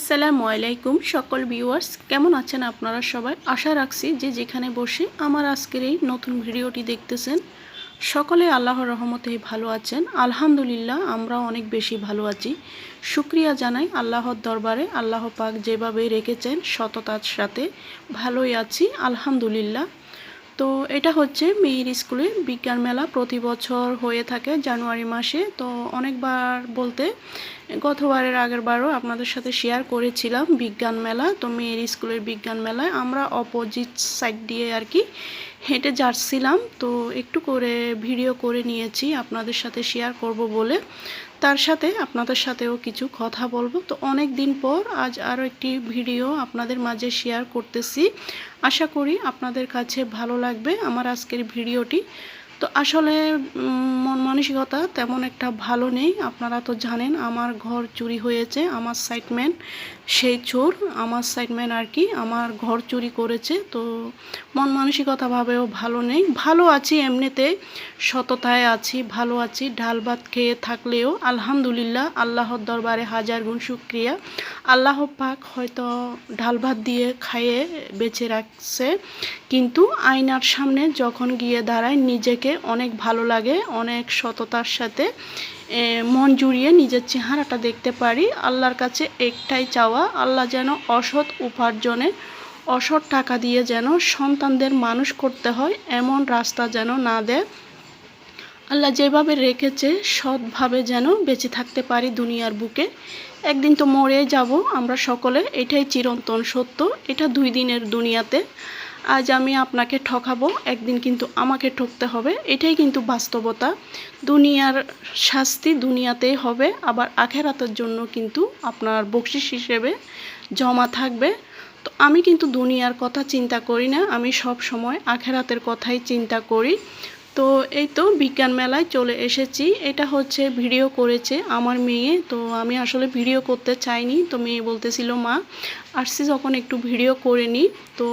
আসসালামু আলাইকুম সকল ভিউয়ার্স কেমন আছেন আপনারা সবাই? আশা রাখছি যে যেখানে বসে আমার আজকের এই নতুন ভিডিওটি দেখতেছেন, সকলে আল্লাহর রহমতেই ভালো আছেন। আলহামদুলিল্লাহ আমরা অনেক বেশি ভালো আছি। শুক্রিয়া জানাই আল্লাহর দরবারে, আল্লাহ পাক যেভাবে রেখেছেন সততার সাথে ভালোই আছি, আলহামদুলিল্লাহ। তো এটা হচ্ছে মেয়ের স্কুলে বিজ্ঞান মেলা প্রতি বছর হয়ে থাকে জানুয়ারি মাসে। তো অনেকবার বলতে গতবারের আগের বারও আপনাদের সাথে শেয়ার করেছিলাম বিজ্ঞান মেলা। তো মেয়ের স্কুলের বিজ্ঞান মেলায় আমরা অপোজিট সাইড দিয়ে আর কি হেঁটে যাচ্ছিলাম। তো একটু করে ভিডিও করে নিয়েছি, আপনাদের সাথে শেয়ার করব বলে। তার সাথে আপনাদের সাথেও কিছু কথা বলব। তো অনেক দিন পর আজ আরও একটি ভিডিও আপনাদের মাঝে শেয়ার করতেছি। আশা করি আপনাদের কাছে ভালো লাগবে। আমার আজকের ভিডিওটি তো আসলে মন মানসিকতা তেমন একটা ভালো নেই। আপনারা তো জানেন আমার ঘর চুরি হয়েছে, আমার সাইটম্যান সেই চোর, আমার সাইটম্যান আর কি, আমার ঘর চুরি করেছে। তো মন মানসিকতাভাবেও ভালো নেই। ভালো আছি এমনিতে, সততায় আছি, ভালো আছি। ডাল ভাত খেয়ে থাকলেও আলহামদুলিল্লাহ, আল্লাহর দরবারে হাজার গুণ শুক্রিয়া। আল্লাহ পাক হয়তো ডাল ভাত দিয়ে খাইয়ে বেঁচে রাখছে। কিন্তু আয়নার সামনে যখন গিয়ে দাঁড়ায়, নিজেকে অনেক ভালো লাগে, অনেক সততার সাথে মন জুড়িয়ে নিজের চেহারাটা দেখতে পারি। আল্লাহর কাছে একটাই চাওয়া, আল্লাহ যেন অসৎ উপার্জনে অসৎ টাকা দিয়ে যেন সন্তানদের মানুষ করতে হয়, এমন রাস্তা যেন না দেয়। আল্লাহ যেভাবে রেখেছে, সৎভাবে যেন বেঁচে থাকতে পারি দুনিয়ার বুকে। একদিন তো মরে যাব আমরা সকলে, এটাই চিরন্তন সত্য, এটা দুই দিনের দুনিয়াতে। আজ আমি আপনাকে ঠকাবো, একদিন কিন্তু আমাকে ঠকতে হবে, এটাই কিন্তু বাস্তবতা। দুনিয়ার শাস্তি দুনিয়াতেই হবে, আবার আখেরাতের জন্য কিন্তু আপনার বকশিস হিসেবে জমা থাকবে। তো আমি কিন্তু দুনিয়ার কথা চিন্তা করি না, আমি সব সময় আখেরাতের কথাই চিন্তা করি। তো এই তো বিজ্ঞান মেলায় চলে এসেছি। এটা হচ্ছে ভিডিও করেছে আমার মেয়ে। তো আমি আসলে ভিডিও করতে চাইনি। তো মেয়ে বলতেছিল, মা, আসছি যখন একটু ভিডিও করে নিই তো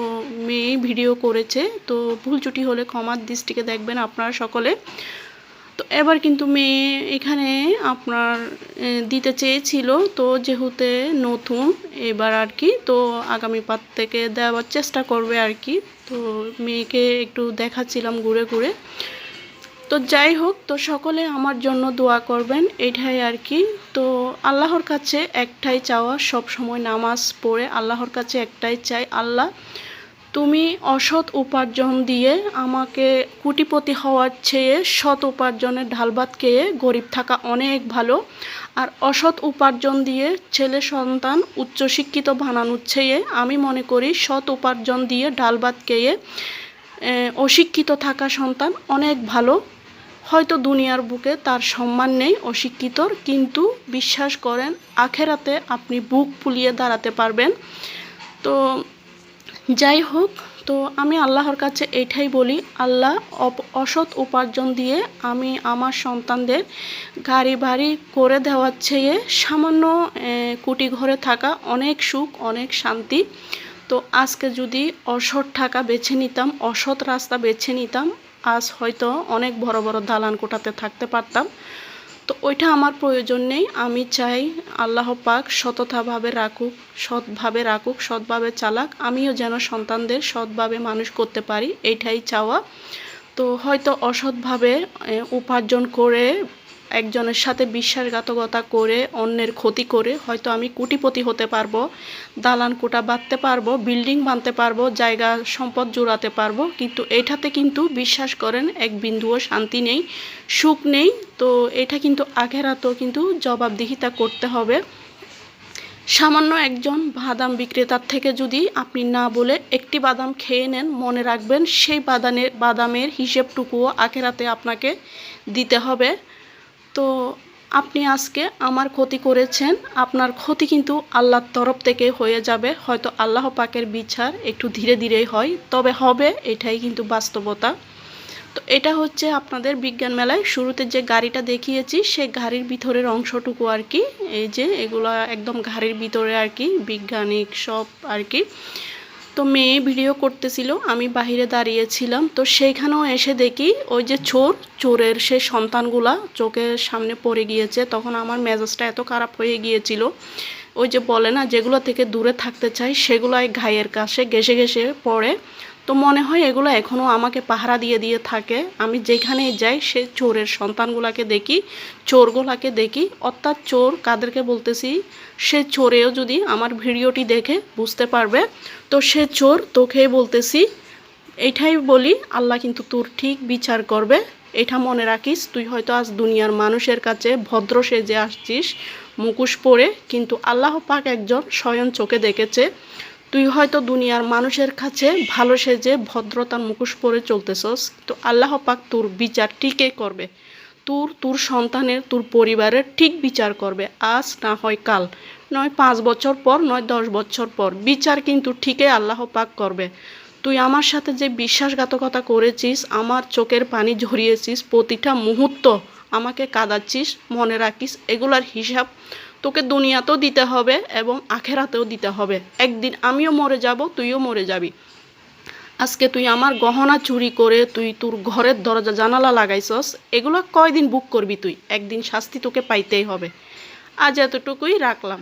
মেয়ে ভিডিও করেছে। তো ভুল ত্রুটি হলে ক্ষমার দৃষ্টিকে দেখবেন আপনারা সকলে। তো এবার কিন্তু মেয়ে এখানে আপনার দিতে চেয়েছিল। তো যেহেতু নতুন, এবার আর কি, তো আগামী পাত থেকে দেওয়ার চেষ্টা করবে আর কি। তো মেয়েকে একটু দেখাচ্ছিলাম ঘুরে ঘুরে। তো যাই হোক, তো সকলে আমার জন্য দোয়া করবেন, এটাই আর কি। তো আল্লাহর কাছে একটাই চাওয়া, সব সময় নামাজ পড়ে আল্লাহর কাছে একটাই চাই, আল্লাহ তুমি অসৎ উপার্জন দিয়ে আমাকে কুটিপতি হওয়ার চেয়ে সৎ উপার্জনের ঢাল ভাত খেয়ে গরিব থাকা অনেক ভালো। আর অসৎ উপার্জন দিয়ে ছেলে সন্তান উচ্চশিক্ষিত বানানোর চেয়ে আমি মনে করি সৎ উপার্জন দিয়ে ডাল ভাত খেয়ে অশিক্ষিত থাকা সন্তান অনেক ভালো। হয়তো দুনিয়ার বুকে তার সম্মান নেই অশিক্ষিতর কিন্তু বিশ্বাস করেন আখেরাতে আপনি বুক ফুলিয়ে দাঁড়াতে পারবেন। তো যাই হোক, তো আমি আল্লাহর কাছে এটাই বলি, আল্লাহ অসৎ উপার্জন দিয়ে আমি আমার সন্তানদের গাড়ি বাড়ি করে দেওয়ার চেয়ে সামান্য কুটি ঘরে থাকা অনেক সুখ, অনেক শান্তি। তো আজকে যদি অসৎ টাকা বেছে নিতাম, অসৎ রাস্তা বেছে নিতাম আজ হয়তো অনেক বড় বড় দালান কোটাতে থাকতে পারতাম। তো ওইটা আমার প্রয়োজন নেই। আমি চাই আল্লাহ পাক সততাভাবে রাখুক, সৎভাবে রাখুক, সৎভাবে চালাক। আমিও যেন সন্তানদের সৎভাবে মানুষ করতে পারি, এইটাই চাওয়া। তো হয়তো অসৎভাবে উপার্জন করে একজনের সাথে বিশ্বাসঘাতকতা করে, অন্যের ক্ষতি করে, হয়তো আমি কোটিপতি হতে পারব, দালান কোটা বাঁধতে পারব, বিল্ডিং বাঁধতে পারব, জায়গা সম্পদ জোড়াতে পারব, কিন্তু এটাতে কিন্তু বিশ্বাস করেন, এক বিন্দুও শান্তি নেই, সুখ নেই, তো এটা কিন্তু আখেরাতেও কিন্তু জবাবদিহিতা করতে হবে। সামান্য একজন বাদাম বিক্রেতার থেকে যদি আপনি না বলে একটি বাদাম খেয়ে নেন, মনে রাখবেন সেই বাদানের, বাদামের হিসেবটুকুও আখেরাতে আপনাকে দিতে হবে। তো আপনি আজকে আমার ক্ষতি করেছেন। আপনার ক্ষতি কিন্তু আল্লাহর তরফ থেকে হয়ে যাবে। হয়তো আল্লাহ পাকের বিচার একটু ধীরে ধীরেই হয়। তবে হবে, এটাই কিন্তু বাস্তবতা। তো এটা হচ্ছে আপনাদের বিজ্ঞান মেলায় শুরুতে যে গাড়িটা দেখিয়েছি, সে গাড়ির ভিতরের অংশটুকু আর কি। এই যে এগুলো একদম গাড়ির ভিতরে আর কি, বিজ্ঞানিক সব আর কি। তো মেয়ে ভিডিও করতেছিল, আমি বাহিরে দাঁড়িয়েছিলাম, তো সেইখানেও এসে দেখি ওই যে চোর, চোরের সে সন্তানগুলা চোখের সামনে পড়ে গিয়েছে, তখন আমার মেজাজটা এত খারাপ হয়ে গিয়েছিল, ওই যে বলে না, যেগুলো থেকে দূরে থাকতে চাই সেগুলাই ঘায়ের কাছে ঘেসে ঘেসে পড়ে তো মনে হয় এগুলো এখনও আমাকে পাহারা দিয়ে দিয়ে থাকে। আমি যেখানেই যাই, সে চোরের সন্তানগুলাকে দেখি, চোরগুলাকে দেখি। অর্থাৎ চোর কাদেরকে বলতেছি, সে চোরেও যদি আমার ভিডিওটি দেখে বুঝতে পারবে, তো সে চোর তোকেই বলতেছি, এটাই বলি, আল্লাহ কিন্তু তোর ঠিক বিচার করবে। এটা মনে রাখিস, তুই হয়তো আজ দুনিয়ার মানুষের কাছে ভদ্র সেজে আসছিস, মুখোশ পরে, কিন্তু আল্লাহ পাক একজন স্বয়ং চোখে দেখেছে। তুই হয়তো দুনিয়ার মানুষের কাছে ভালো সেজে ভদ্রতার মুখোশ পরে চলতেছস তো আল্লাহ পাক তোর বিচার ঠিকই করবে। তোর তোর সন্তানের, তোর পরিবারের ঠিক বিচার করবে। আজ না হয় কাল। নয় পাঁচ বছর পর, নয় দশ বছর পর। বিচার কিন্তু ঠিকই আল্লাহ পাক করবে। তুই আমার সাথে যে বিশ্বাসঘাতকতা করেছিস, আমার চোখের পানি ঝরিয়েছিস, প্রতিটা মুহূর্ত আমাকে কাঁদাচ্ছিস, মনে রাখিস, এগুলার হিসাব তোকে দুনিয়াতেও দিতে হবে এবং আখেরাতেও দিতে হবে। একদিন আমিও মরে যাব, তুইও মরে যাবি। আজকে তুই আমার গহনা চুরি করে তুই তোর ঘরের দরজা জানালা লাগাইছস, এগুলো কয়দিন বুক করবি তুই? একদিন শাস্তি তোকে পাইতেই হবে। আজ এতটুকুই রাখলাম।